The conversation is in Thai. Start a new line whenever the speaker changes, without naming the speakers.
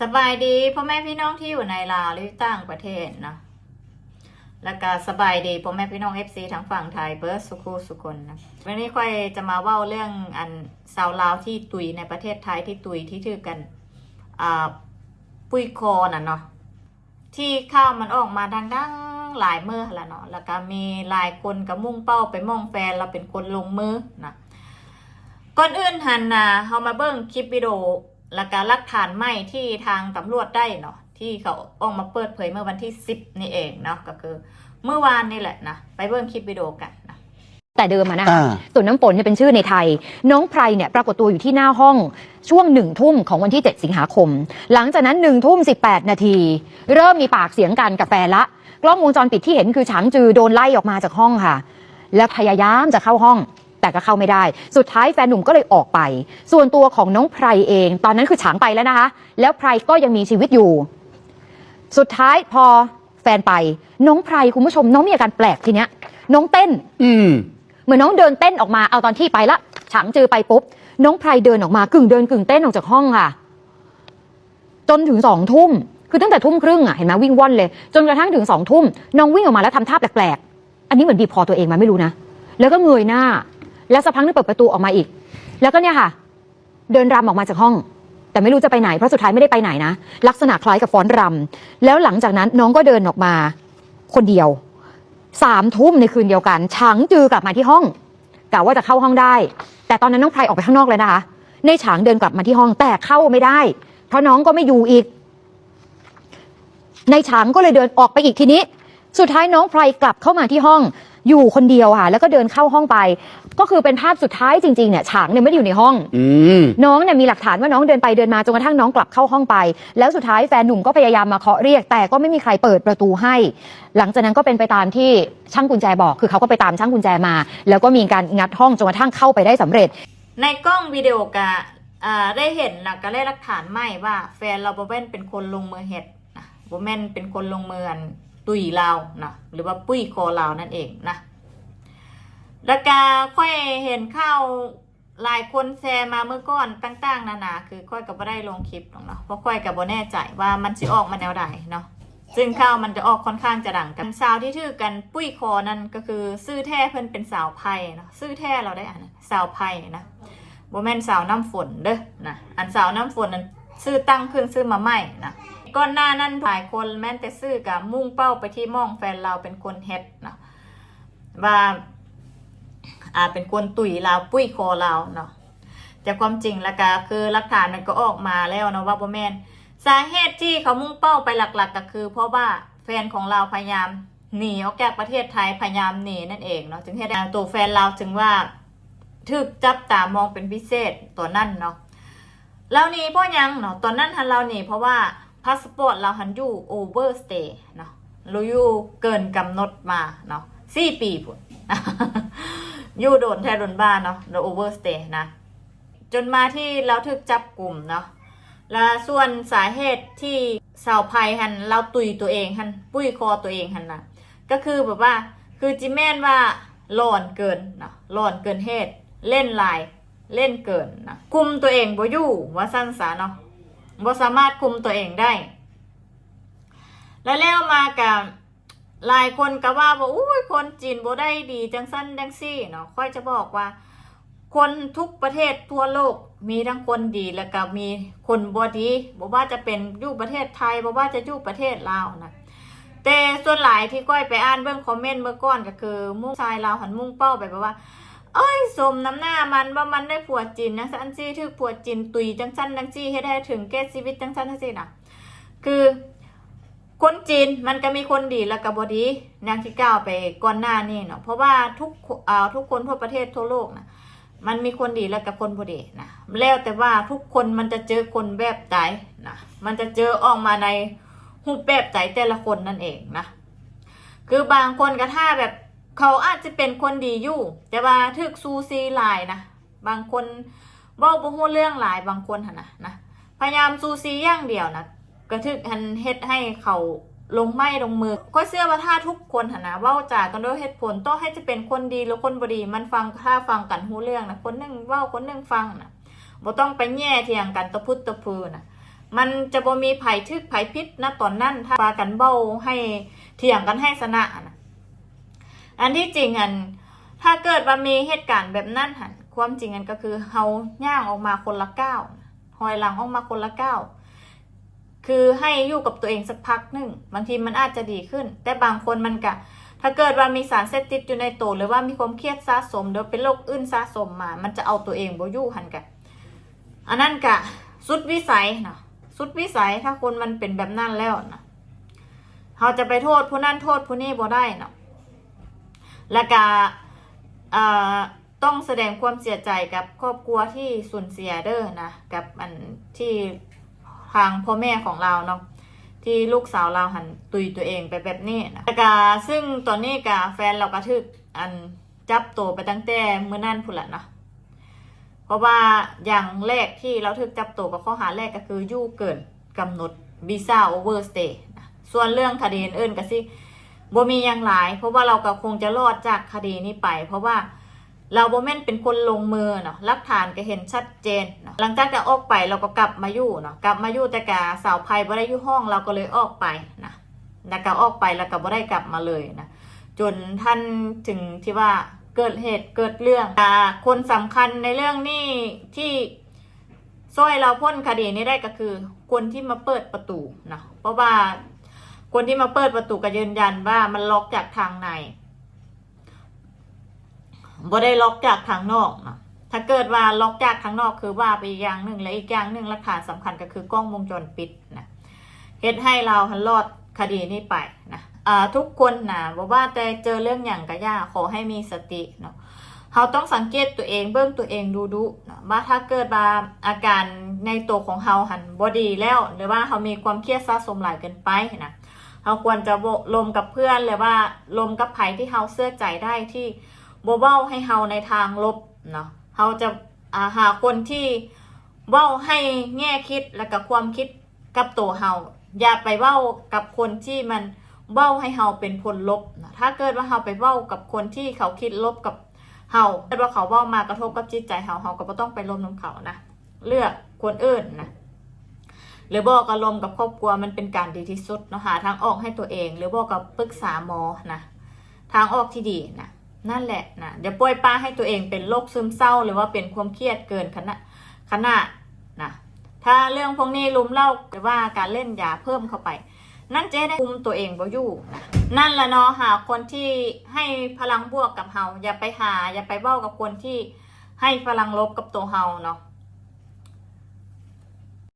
สบายดีพ่อแม่พี่น้องที่อยู่ในลาวหรือต่างประเทศเนาะแล้วก็สบายดีพ่อแม่พี่น้อง FC ทั้งฝั่งไทยเบิร์ดสุขุสุคนนะวันนี้ค่อยจะมาเว่าเรื่องอันสาวลาวที่ตุยในประเทศไทยที่ตุยที่ถือกันอ่าปุยคอน่ะเนาะที่ข้าวมันออกมาดังๆหลายเมื่อล้วเนาะแล้วก็มีหลายคนก็มุ่งเป้าไปมองแฟนเราเป็นคนลงมือนะก่อนอื่นหันนะเฮามาเบิ่งคลิปวิดีโอ และการหลักฐานใหม่ที่ทางตำรวจได้เนาะที่เขาออกมาเปิดเผยเมื่อวันที่ 10 นี่เองเนาะก็คือ เมื่อวานนี่แหละนะไปเบิ่งคลิปวิดีโอกันนะ
แต่เดิมอะนะคะ
อ่า
ส่วนน้ำฝนเนี่ยเป็นชื่อในไทย น้องไพรเนี่ยปรากฏตัวอยู่ที่หน้าห้องช่วงหนึ่งทุ่มของวันที่ 7 สิงหาคม หลังจากนั้นหนึ่งทุ่ม18นาที เริ่มมีปากเสียงกันกับแฟนละ กล้องวงจรปิดที่เห็นคือฉางจือโดนไล่ออกมาจากห้องค่ะ และพยายามจะเข้าห้อง แต่ก็เข้าไม่ได้ สุดท้ายแฟนหนุ่มก็เลยออกไป ส่วนตัวของน้องไพรเอง ตอนนั้นคือฉางไปแล้วนะคะ แล้วไพรก็ยังมีชีวิตอยู่ สุดท้ายพอแฟนไป น้องไพรคุณผู้ชมน้องมีอาการแปลกทีเนี้ย น้องเต้น
อืม
เหมือนน้องเดินเต้นออกมาเอาตอนที่ไปละฉางจือไปปุ๊บน้องไพรเดินออกมากึ่งเดินกึ่งเต้นออกจากห้องค่ะ จนถึงสองทุ่มคือตั้งแต่ทุ่มครึ่งอะเห็นไหมวิ่งว่อนเลย จนกระทั่งถึงสองทุ่มน้องวิ่งออกมาแล้วทำท่าแปลกๆอันนี้เหมือนบีบคอตัวเองมาไม่รู้นะ แล้วก็เงยหน้า แล้วสักพักนึงเปิดประตูออกมาอีก แล้วก็เนี่ยค่ะ เดินรำออกมาจากห้อง แต่ไม่รู้จะไปไหนเพราะสุดท้ายไม่ได้ไปไหนนะ ลักษณะคล้ายกับฟ้อนรำแล้วหลังจากนั้นน้องก็เดินออกมา คนเดียวสามทุ่มในคืนเดียวกันฉางจือกลับมาที่ห้องกะว่าจะเข้าห้องได้ แต่ตอนนั้นน้องไพรออกไปข้างนอกเลยนะคะในฉางเดินกลับมาที่ห้องแต่เข้าไม่ได้ เพราะน้องก็ไม่อยู่อีก ในฉางก็เลยเดินออกไปอีกทีนี้ สุดท้ายน้องไพรกลับเข้ามาที่ห้อง อยู่คนเดียวค่ะแล้วก็เดินเข้าห้องไป ก็คือเป็นภาพสุดท้ายจริงๆเนี่ยฉางเนี่ยไม่ได้อยู่ในห้อง
อืม
น้องเนี่ยมีหลักฐานว่าน้องเดินไปเดินมาจนกระทั่งน้องกลับเข้าห้องไป แล้วสุดท้ายแฟนหนุ่มก็พยายามมาเคาะเรียก แต่ก็ไม่มีใครเปิดประตูให้ หลังจากนั้นก็เป็นไปตามที่ช่างกุญแจบอก คือเขาก็ไปตามช่างกุญแจมา แล้วก็มีการงัดห้องจนกระทั่งเข้าไปได้สำเร็จ
ในกล้องวิดีโอกะอ่าได้เห็นนะก็ได้หลักฐานใหม่ว่า แฟนเราบ่แม่นเป็นคนลงมือเห็ดนะบ่แม่นเป็นคนลงมืออัน ตุยลาวนะหรือว่าปุ้ยคอลาวนั่นเองนะแล้วก็ค่อยเห็นข่าวหลายคนแชร์มาเมื่อก่อนต่างๆนานาคือค่อยกับบ่ได้ลงคลิปหรอกเนาะเพราะค่อยกับบ่แน่ใจว่ามันสิออกมาแนวใดเนาะซึ่งข่าวมันจะออกค่อนข้างจะดังกันสาวที่ถือกันปุ้ยคอนั่นก็คือซื้อแท้เพิ่นเป็นสาวไพ่เนาะซื้อแท้เราได้อ่านนะสาวไพ่นะโบแมนสาวน้ำฝนเด้อนะอันสาวน้ำฝนนั้นซื้อตั้งขึ้นซื้อมาใหม่นะ ก่อนหน้านั้นหลายคนแม้แต่ซื้อกับมุ่งเป้าไปที่มองแฟนเราเป็นคนเฮ็ดเนาะว่าอ่าเป็นคนตุ๋ยลาปุ้ยคอลาเนาะแต่ความจริงแล้วก็คือหลักฐานมันก็ออกมาแล้วเนาะว่าบ่แม่นสาเหตุที่เขามุ่งเป้าไปหลักๆ ก็คือ เพราะว่าแฟนของเราพยายามหนีออกจากประเทศไทยพยายามหนีนั่นเองเนาะจึงเหตุให้ตัวแฟนเราจึงว่าถึกจับตามองเป็นพิเศษตัวนั่นเนาะเราหนีเพราะยังเนาะตอนนั้นหันเราหนีเพราะว่า พาสปอร์ตเราหันอยู่โอเวอร์สเตย์เนาะเราอยู่เกินกำหนดมาเนาะสี่ปีพุ่นอยู่โดนแทโดนบ้านเนาะเราโอเวอร์สเตย์นะ จนมาที่เราถึกจับกลุ่มเนาะและส่วนสาเหตุที่สาวภัยหันเราตุยตัวเองหันปุ้ยคอตัวเองหันนะก็คือแบบว่าคือจิแม่นว่าหลอนเกินเนาะหลอนเกินเหตุเล่นลายเล่นเกินนะคุมตัวเองบ่อยู่ว่าสั้นสาเนาะ บ่สามารถคุมตัวเองได้ แล้วแล้วมากับหลายคนก็ว่าว่าอุ้ยคนจีนบ่ได้ดีจังสั้นจังซี่เนาะค่อยจะบอกว่า คนทุกประเทศทั่วโลกมีทั้งคนดีแล้วก็มีคนบ่ดีบ่ว่าจะเป็นอยู่ประเทศไทยบ่ว่าจะอยู่ประเทศลาวนะแต่ส่วนหลายที่ก้อยไปอ่านเบิ่งคอมเมนต์เมื่อก่อนก็คือ มุ่งชายลาวหันมุ่งเป้าไปแบบว่า เอ้ยสมน้ำหน้ามันว่ามันได้ผัวจีนนะซันซี่ถึกผัวจีนตุยจังสั้นจังซี่เฮ็ดให้ถึงแก่ชีวิตจังสั้นจังซี่นะคือคนจีนมันก็มีคนดีแล้วก็บดีอย่างที่กล่าวไปก่อนหน้านี่เนาะเพราะว่าทุกอ่าทุกคนทั่วประเทศทั่วโลกนะมันมีคนดีแล้วกับคนบดีนะแล้วแต่ว่าทุกคนมันจะเจอคนแบบใจนะมันจะเจอออกมาในรูปแบบใจแต่ละคนนั่นเองนะคือบางคนก็ถ้าแบบ เขาอาจจะเป็นคนดีอยู่ แต่ว่าถึกซูซีหลายนะ บางคนเว้าบ่ฮู้เรื่องหลายบางคนหั่นนะนะ พยายามซูซีอย่างเดียวนะกระทึกหันเฮ็ดให้เขาลงไม้ลงมือก็เชื่อว่าถ้าทุกคนหันนะเว้าจากันด้วยเหตุผลต้องให้จะเป็นคนดีหรือคนบดีมันฟังถ้าฟังกันหูเรื่องนะคนนึงเว้าคนนึงฟังนะบ่ต้องไปแย่เถียงกันตะพุดตะพือนะมันจะบ่มีไผ่ทึกไผ่พิษนะตอนนั้นถ้าปากันเบ้าให้เถียงกันให้ชนะนะ อันที่จริงอัน ถ้าเกิดว่ามีเหตุการณ์แบบนั้นหันความจริงอันก็คือเฮาย่างออกมาคนละก้าวหอยหลังออกมาคนละก้าวคือให้อยู่กับตัวเองสักพักหนึ่งบางทีมันอาจจะดีขึ้น แต่บางคนมันกะ ถ้าเกิดว่ามีสารเสพติดอยู่ในตัวหรือว่ามีความเครียดสะสมหรือเป็นโรคอื่นสะสมมา มันจะเอาตัวเองบ่อยู่หันกะอันนั้นกะสุดวิสัยนะสุดวิสัยถ้าคนมันเป็นแบบนั้นแล้วนะเราจะไปโทษผู้นั้นโทษผู้นี้บ่ได้เนาะ และกะเอ่อต้องแสดงความเสียใจกับครอบครัวที่สูญเสียเด้อนะกับอันที่ทางพ่อแม่ของเราเนาะที่ลูกสาวเราหันตุยตัวเองไปแบบนี้นะแต่กาซึ่งตอนนี้กาแฟนเราก็ทึกอันจับตัวไปตั้งแต่เมื่อนั่นพุ่นละเนาะเพราะว่าอย่างแรกที่เราทึกจับตัวกับข้อหาแรกก็คืออยู่เกินกำหนดวีซ่าโอเวอร์สเตย์ส่วนเรื่องคดีอื่นๆก็สิ บ่มีอย่างหลาย เพราะว่าเราก็คงจะรอดจากคดีนี้ไป เพราะว่าเราบ่แม่นเป็นคนลงมือเนาะหลักฐานก็เห็นชัดเจนเนาะหลังจากจะออกไปเราก็กลับมาอยู่เนาะกลับมาอยู่แต่กาสาวภัยบ่ได้อยู่ห้องเราก็เลยออกไปนะแล้วก็ออกไปแล้วก็บ่ได้กลับมาเลยนะจนท่านถึงที่ว่าเกิดเหตุเกิดเรื่องอ่าคนสำคัญในเรื่องนี้ที่ช่วยเราพ้นคดีนี้ได้ก็คือ คนที่มาเปิดประตูนะเพราะว่า คนที่มาเปิดประตูก็ยืนยันว่ามันล็อกจากทางในบ่ได้ล็อกจากทางนอกนะถ้าเกิดว่าล็อกจากทางนอกคือว่าไปอย่างหนึ่งและอีกอย่างหนึ่งหลักฐานสำคัญก็คือกล้องวงจรปิดนะเฮ็ดให้เราหันรอดคดีนี้ไปนะทุกคนนะบอกว่าแต่เจอเรื่องอย่างกะยาขอให้มีสติเนาะเราต้องสังเกตตัวเองเบิ่งตัวเองดูดูนะว่าถ้าเกิดว่าอาการในตัวของเราหันบ่ดีแล้ว หรือว่าเขามีความเครียดสะสมหลายเกินไปนะ เราควรจะลมกับเพื่อนหรือว่าลมกับไผที่เราเชื่อใจได้ที่บเว้าให้เฮาในทางลบเนาะเฮาจะาหาคนที่เว้าให้แง่คิดและกับความคิดกับตัวเฮาอย่าไปเว้ากับคนที่มันเว้าให้เฮาเป็นผลลบนะถ้าเกิดว่าเฮาไปเว้ากับคนที่เขาคิดลบกับเฮาเกิดว่าเขาเว้ามากระทบกับจิตใจเฮาเฮาก็บ่ต้องไปลมน้ำเขานะเลือกคนอื่นนะ หรือบอกอารมณ์กับครอบครัวมันเป็นการดีที่สุดเนาะหาทางออกให้ตัวเอง หรือบอกกับปรึกษาหมอนะทางออกที่ดีนะนั่นแหละนะอย่าปล่อยป้าให้ตัวเองเป็นโรคซึมเศร้า หรือว่าเป็นความเครียดเกินขนาดขนาดนะถ้าเรื่องพวกนี้ลุมเล่าหรือว่าการเล่นยาเพิ่มเข้าไป นั่นเจ๊ได้คุมตัวเองบ่อยู่นะนั่นละเนาะหาคนที่ให้พลังบวกกับเฮาอย่าไปหา อย่าไปเบ้ากับคนที่ให้พลังลบกับตัวเฮาเนาะ